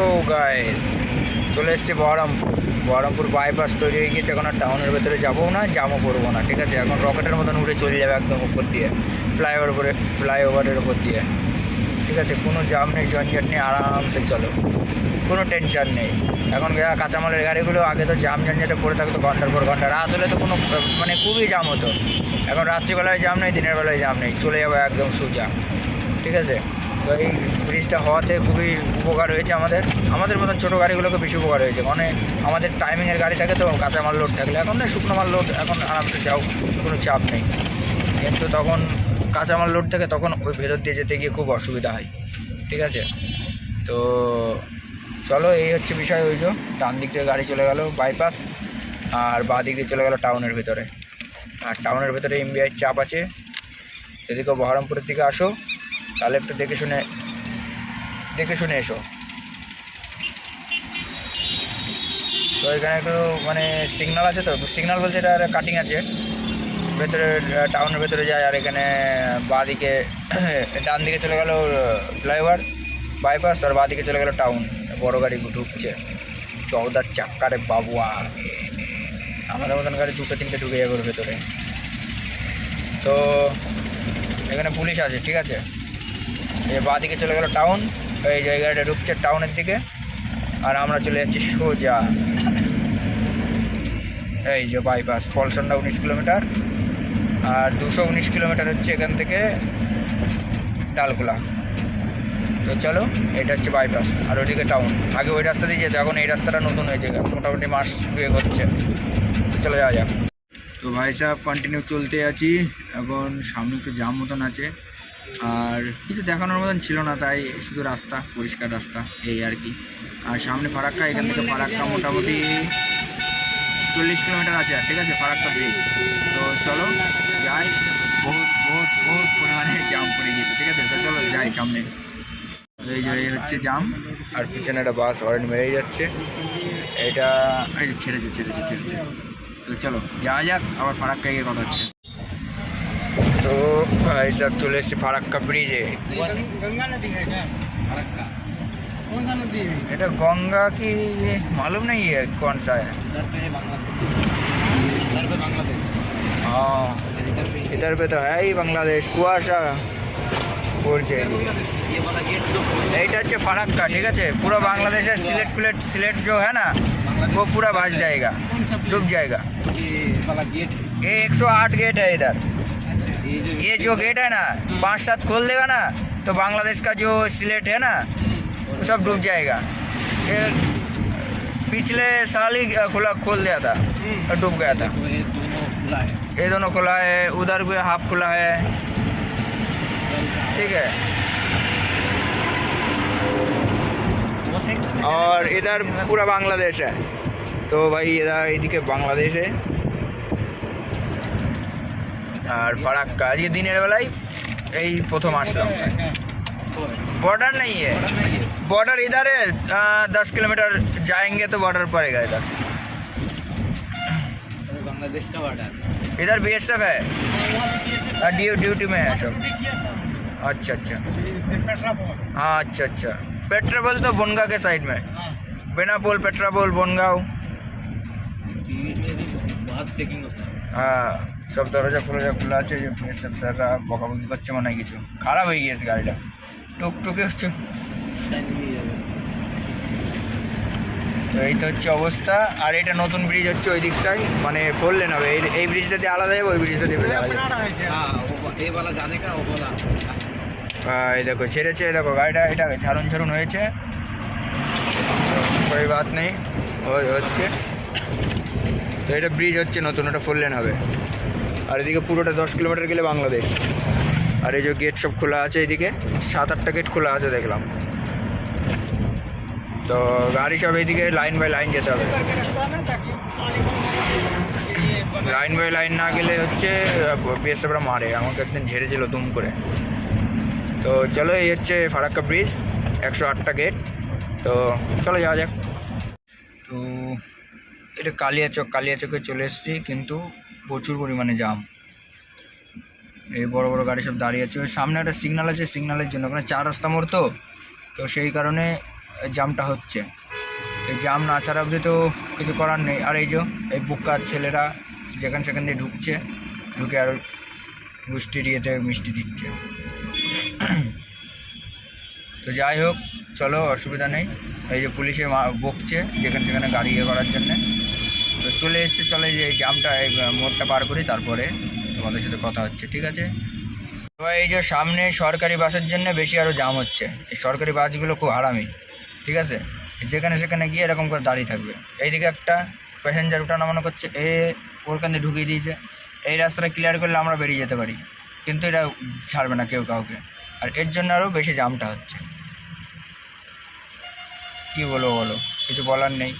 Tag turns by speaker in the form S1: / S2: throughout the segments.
S1: তো গায়ে চলে এসেছি বহরমপুর। বহরমপুর বাইপাস তৈরি হয়ে গিয়েছে, এখন আর টাউনের ভেতরে যাব না জামও করব না, ঠিক আছে? এখন রকেটের মতন উড়ে চলে যাবে একদম উপর দিয়ে ফ্লাইওভার উপরে ফ্লাইওভারের উপর দিয়ে। ঠিক আছে? কোনো জাম নেই, ঝঞ্ঝট নেই, আরামসে চলো। কোনো টেনশন নেই। এখন কাঁচামালের গাড়িগুলো, আগে তো জাম ঝঞ্ঝাটে পড়ে থাকতো ঘণ্টার পর ঘণ্টা, রাত হলে তো কোনো মানে খুবই জাম হতো। এখন রাত্রিবেলায় জাম নেই, দিনের বেলায় জাম নেই, চলে যাব একদম সোজা। ঠিক আছে? তো এই ব্রিজটা হওয়াতে খুবই উপকার হয়েছে আমাদের। আমাদের মতন ছোটো গাড়িগুলোকে বেশি উপকার হয়েছে। মানে আমাদের টাইমিংয়ের গাড়ি থাকে তো কাঁচামাল লোড থাকলে। এখন না, শুকনো মাল লোড এখন আরামসে যাও, কোনো চাপ নেই। কিন্তু তখন কাঁচামাল লোড থাকে তখন ওই ভেতর দিয়ে যেতে গিয়ে খুব অসুবিধা হয়। ঠিক আছে? তো চলো, এই হচ্ছে বিষয় ওই যে। ডান দিক থেকে গাড়ি চলে গেল বাইপাস আর বাঁ দিক দিয়ে চলে গেল টাউনের ভেতরে। আর টাউনের ভেতরে এমবিআই চাপ আছে। এদিকে বহরমপুরের দিকে আসো। তাহলে একটু দেখে শুনে দেখে শুনে এসো। তো এখানে একটু মানে সিগনাল আছে তো সিগনাল বলতে এটা কাটিং আছে। ভেতরে টাউনের ভেতরে যায় আর এখানে বাঁ দিকে ডান দিকে চলে গেল ফ্লাইওভার বাইপাস আর বাঁ দিকে চলে গেল টাউন বড় গাড়ি ঢুকছে। চৌদার চাক্কারে বাবুয়া আমাদের মতন গাড়ি দুটো, তিনটে ঢুকে যাবে ওর ভেতরে। তো, এখানে পুলিশ আছে, ঠিক আছে? বাঁ দিকে চলে গেল টাউন এই জায়গাটা ঢুকছে টাউনের দিকে, আর আমরা চলে যাচ্ছি সোজা। এই যে বাইপাস পলসনটা উনিশ কিলোমিটার, আর দুশো উনিশ কিলোমিটার হচ্ছে এখান থেকে ডালখোলা তো চলো, এটা হচ্ছে বাইপাস আর ওইদিকে টাউন আগে ওই রাস্তা দিয়ে যেত, এখন এই রাস্তাটা নতুন হয়েছে, মোটামুটি মাস দুয়েক হচ্ছে। তো চলে যাওয়া যাক। তো ভাই সাহেব কন্টিনিউ চলতে আছি, এখন সামনে একটু জাম মতন আছে। আর কিছু দেখানোর মতন ছিল না, তাই শুধু রাস্তা, পরিষ্কার রাস্তা, এই আর কি। আর সামনে ফারাক্কা, এখান থেকে ফারাক্কা মোটামুটি চল্লিশ কিলোমিটার আছে, ঠিক আছে? ফারাক্কা ব্রিজ তো চলো, যাই। বহুত বহুত বহুত পরিমাণে জাম পড়ে গিয়েছে, ঠিক আছে? তো চলো, যাই সামনে। এই যে হচ্ছে জাম আর পিছনে একটা বাস হরেন মেরেই যাচ্ছে। এটা এই ছেড়েছে ছেড়েছে ছেড়েছে। তো চলো, যাওয়া যাক, আবার ফারাক্কা গিয়ে কথা হচ্ছে। তো ভাই সাহেব চলে এসেছি ফারাক্কা ब्रिजे
S2: गंगा नदी है क्या फरक्का कौन सा नदी है
S1: এটা गंगा की मालूम नहीं है कौन सा है
S2: इधर पे है बांग्लादेश इधर पे बांग्लादेश
S1: हाँ
S2: इधर पे
S1: इधर पे तो है ही बांग्लादेश কুয়াশা পড়ছে
S2: ये वाला गेट जो
S1: এইটা হচ্ছে ফারাক্কা ঠিক আছে পুরো বাংলাদেশের সিলেট प्लेट सिलेट जो है ना वो पूरा भास जाएगा
S2: कौन सा
S1: डूब जाएगा
S2: ये वाला गेट
S1: ये 108 गेट है इधर
S2: अच्छा ये जो
S1: गेट है ना, पाँच सात खोल देगा ना तो बांग्लादेश का जो सिलेट है ना, वो सब डूब जाएगा। ये पिछले साल ही खुला खोल दिया था, और डूब गया था।
S2: ये दोनों खुला है,
S1: उधर भी हाफ़ खुला है। ठीक है। और इधर पूरा बांग्लादेश है। तो भाई इधर इधर बांग्लादेश है। আর ফারাক্কা আজকে দিনের বেলায় এই প্রথম আসলাম बॉर्डर नहीं है बॉर्डर इधर है आ, दस किलोमीटर जाएंगे तो बॉर्डर पड़ेगा इधर
S2: बांग्लादेश का बॉर्डर
S1: इधर बी एस एफ है हाँ, ड्यू ड्यूटी में है सब अच्छा अच्छा हाँ अच्छा अच्छा पेट्रोल तो बनगा के साइड में बेनापोल पेट्रापोल बनगांव
S2: बहुत चेकिंग होता है
S1: হ্যাঁ সব দরজা ফরজা খোলা আছে যে এসব স্যাররা বকাবকি করছে মনে হয় কিছু খারাপ হয়ে গিয়েছে গাড়িটা টুকটুকে হচ্ছে
S2: टाइम नहीं जाएगा
S1: তো এই তো হচ্ছে অবস্থা আর এটা নতুন ব্রিজ হচ্ছে ওই দিকটাই মানে ফোর লেন হবে এই এই ব্রিজটা দিয়ে আলাদা যাবে ওই ব্রিজটা দিয়ে আলাদা যাবে
S2: हाँ वो ये वाला जाने का वो वाला
S1: হ্যাঁ, এই দেখো ছেড়েছে এই দেখো গাড়িটা এটা ঝাড়ুন ঝাড়ুন হয়েছে কোনো বাত নেই ও- হচ্ছে তো এটা ব্রিজ হচ্ছে নতুন ওটা ফোর লেন হবে আর এদিকে পুরোটা দশ কিলোমিটার গেলে বাংলাদেশ। আর এই যে গেট সব খোলা আছে এদিকে, সাত আটটা গেট খোলা আছে দেখলাম। তো গাড়ি সব এইদিকে লাইন বাই লাইন যেতে হবে। লাইন বাই লাইন না গেলে হচ্ছে বিএসএফরা মারে, আমাকে একদিন ঝেড়েছিল দুম করে। তো চলো, এই হচ্ছে ফারাক্কা ব্রিজ একশো আটটা গেট তো চলো যাওয়া যাক। তো এটা কালিয়াচক, কালিয়াচকে চলে এসেছি, কিন্তু প্রচুর পরিমাণে জাম এই বড় বড় গাড়ি সব দাঁড়িয়ে আছে। ওই সামনে একটা সিগনাল আছে সিগনালের জন্য। ওখানে চার রাস্তা মোড় তো। তো সেই কারণে জামটা হচ্ছে। এই জাম না ছাড়া অবধি তো কিছু করার নেই। আর এই যে, এই বুকার ছেলেরা যেখানে সেখান দিয়ে ঢুকছে, ঢুকে আরও মিষ্টির ইয়েতে মিষ্টি দিচ্ছে। তো যাই হোক, চলো, অসুবিধা নেই। এই যে পুলিশে বকছে যেখানে সেখানে গাড়ি ইয়ে করার জন্যে। তো চলে এসছে, চলে যে জামটা, এই মোড়টা পার করি, তারপরে তোমাদের সাথে কথা হচ্ছে, ঠিক আছে? এবার এই যে সামনে সরকারি বাসের জন্য বেশি আরও জাম হচ্ছে। এই সরকারি বাসগুলো খুব আরামি ঠিক আছে? যেখানে সেখানে গিয়ে এরকম করে দাঁড়িয়ে থাকবে। এইদিকে একটা প্যাসেঞ্জার ওঠা নামানো করছে, এ ওরখান দিয়ে ঢুকিয়ে দিয়েছে। এই রাস্তাটা ক্লিয়ার করলে আমরা বেরিয়ে যেতে পারি, কিন্তু এটা ছাড়বে না কেউ কাউকে। আর এর জন্য আরও বেশি জামটা হচ্ছে। কী বলব বলো, কিছু বলার নেই।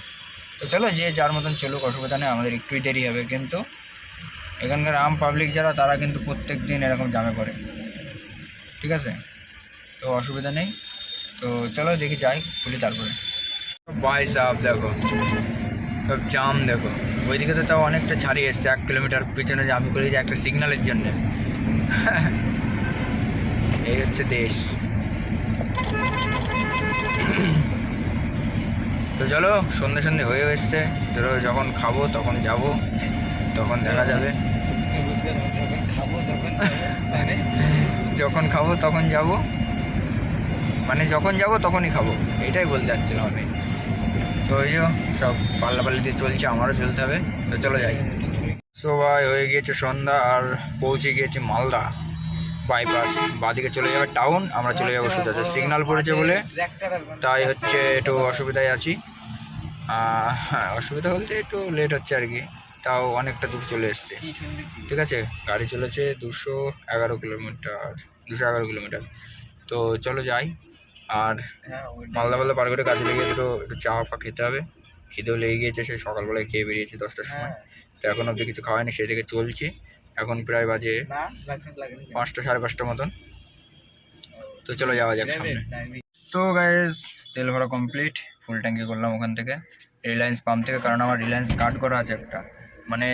S1: তো চলো যে যার মতন চলুক, অসুবিধা নেই, আমাদের একটুই দেরি হবে কিন্তু। এখানকার আম পাবলিক যারা, তারা কিন্তু প্রত্যেক দিন এরকম জামে পড়ে। ঠিক আছে? তো অসুবিধা নেই। তো চলো দেখি যাই, খুলি তারপরে। বাই সাহেব, দেখো। সব জাম, দেখো। ওইদিকে তো তাও অনেকটা ছাড়িয়ে এসছে, এক কিলোমিটার পিছনে আমি করি যে একটা সিগন্যালের জন্য। এই হচ্ছে দেশ। তো চলো, সন্ধে সন্ধে হয়ে এসছে। ধরো যখন খাব তখন যাব, তখন দেখা যাবে। যখন খাব তখন যাব। মানে যখন যাব তখনই খাব, এটাই বলতে চাচ্ছিলাম আমি। তো ওই সব পাল্লা পাল্লি দিয়ে চলছে, আমারও চলতে হবে। তো চলো যাই। সবাই হয়ে গিয়েছে সন্ধ্যা, আর পৌঁছে গিয়েছে মালদা। বাইপাস বাদিকে চলে যাবে টাউন আমরা চলে যাব সোজা সিগনাল পড়েছে বলে তাই হচ্ছে একটু অসুবিধায় আছি। হ্যাঁ অসুবিধা বলতে একটু লেট হচ্ছে আর কি তাও অনেকটা দূর চলে এসছে। ঠিক আছে গাড়ি চলেছে দুশো এগারো কিলোমিটার দুশো এগারো কিলোমিটার তো চলো যাই আর
S2: হ্যাঁ
S1: মালদা মালদা পার করে কাজে লেগে দুটো একটু চা ফা খেতে হবে। খিদেও লেগে গিয়েছে সেই সকালবেলায় খেয়ে বেরিয়েছি দশটার সময়।
S2: হ্যাঁ
S1: তো এখন অবধি কিছু খাওয়াইনি সেই থেকে চলছি। এখন প্রায় বাজে পাঁচটা সাড়ে পাঁচটা মতন। তো চলো যাওয়া যাক সামনে। তো গাইজ তেল ভরা কমপ্লিট ফুল ট্যাঙ্কি করলাম ওখান থেকে। রিলায়েন্স পাম্প থেকে কারণ আমার রিলায়েন্স কার্ড করা আছে একটা। মানে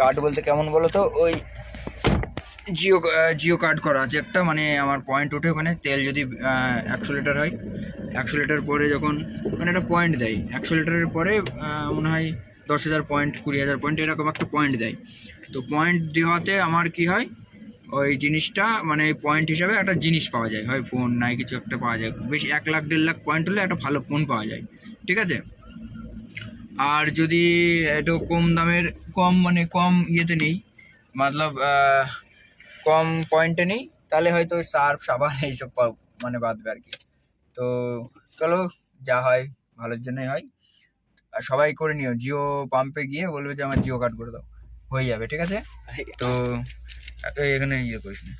S1: কার্ড বলতে কেমন বলো তো? ওই জিও জিও কার্ড করা আছে একটা। মানে আমার পয়েন্ট ওঠে ওখানে তেল যদি একশো লিটার হয়। একশো লিটার পরে যখন মানে একটা পয়েন্ট দেয়। একশো লিটারের পরে মনে হয় দশ হাজার পয়েন্ট কুড়ি হাজার পয়েন্ট এরকম একটা পয়েন্ট দেয়। তো পয়েন্ট দেওয়াতে আমার কি হয়? ওই জিনিসটা মানে পয়েন্ট হিসাবে একটা জিনিস পাওয়া যায়। হয় ফোন নাই কিছু একটা পাওয়া যায়। বেশি এক লাখ, দেড় লাখ পয়েন্ট হলে একটা ভালো ফোন পাওয়া যায়। ঠিক আছে? আর যদি একটু কম দামের, কম মানে কম ইয়েতে নেই, মতলব কম পয়েন্টে নেই, তাহলে হয়তো সার্ফ সাবান এইসব মানে বাদবে আর কি। তো চলো, যা হয়, ভালোর জন্যই হয়। সবাই করে নিও। জিও পাম্পে গিয়ে বলবে যে আমার জিও কার্ড করে দাও। হয়ে যাবে ঠিক আছে? তো এখানে ইয়ে করিস না।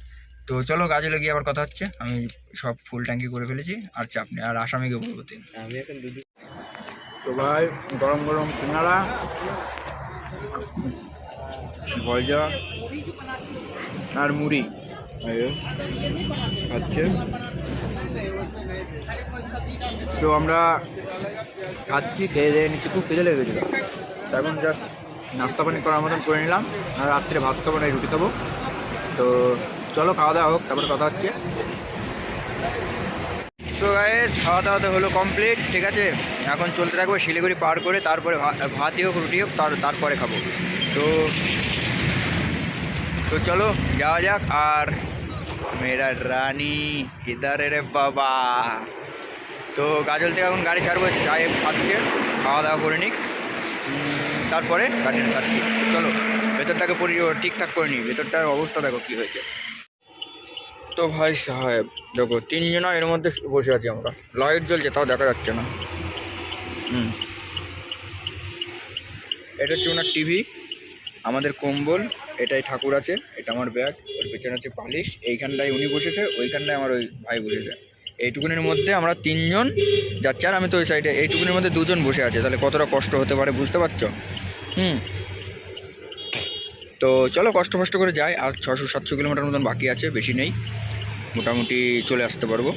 S1: তো চলো কাজে গিয়ে আবার কথা হচ্ছে। আমি সব ফুল ট্যাঙ্কি করে ফেলেছি। আর চাপ নেই। আর আসামিকে বলব তিন।
S2: আমি এখন দুধ
S1: তো ভাই গরম গরম সিঙ্গাড়া ভজা আর মুড়ি। খাচ্ছে। তো আমরা খাচ্ছি, খেয়ে দিয়ে নিচ্ছি, খুব খেতে লেগেছিল তো এখন জাস্ট নাস্তা পানি করার মতন করে নিলাম। আর রাত্রে ভাত খাব না রুটি খাব। তো চলো, খাওয়া দাওয়া হোক, তারপরে কথা হচ্ছে। সো গাইস খাওয়া দাওয়া তো হলো কমপ্লিট ঠিক আছে? এখন চলতে থাকব শিলিগুড়ি পার করে, তারপরে ভাতই হোক, রুটি হোক, তার তারপরে খাব। তো তো চলো, যাওয়া যাক। আর মেরা রানী ইধার রে বাবা। তো গাজল থেকে এখন গাড়ি ছাড়বো সাহেব খাচ্ছে খাওয়া দাওয়া করে নিক। তারপরে গাড়িটা ছাড়ছি চলো, ভেতরটাকে পরি, ঠিকঠাক করে নিই। ভেতরটার অবস্থা দেখো কী হয়েছে। তো ভাই সাহেব, দেখো, তিনজনা এর মধ্যে বসে আছি আমরা। লাইট জ্বলছে, তাও দেখা যাচ্ছে না। হুম। এটা হচ্ছে ওনার টিভি, আমাদের কম্বল, এটাই ঠাকুর আছে, এটা আমার ব্যাগ, ওর পেছনে হচ্ছে পালিশ এইখানটায় উনি বসেছে, ওইখানটায় আমার ওই ভাই বসেছে। এইটুকুনির মধ্যে আমরা তিনজন যাচ্ছি। আর আমি তো ওই সাইডে এইটুকুনির মধ্যে দুজন বসে আছে। তাহলে কতটা কষ্ট হতে পারে বুঝতে পারছ? হুম। তো চলো কষ্ট ফষ্ট করে যাই। আর ছশো সাতশো কিলোমিটার মতন বাকি আছে, বেশি নেই। মোটামুটি চলে আসতে পারব।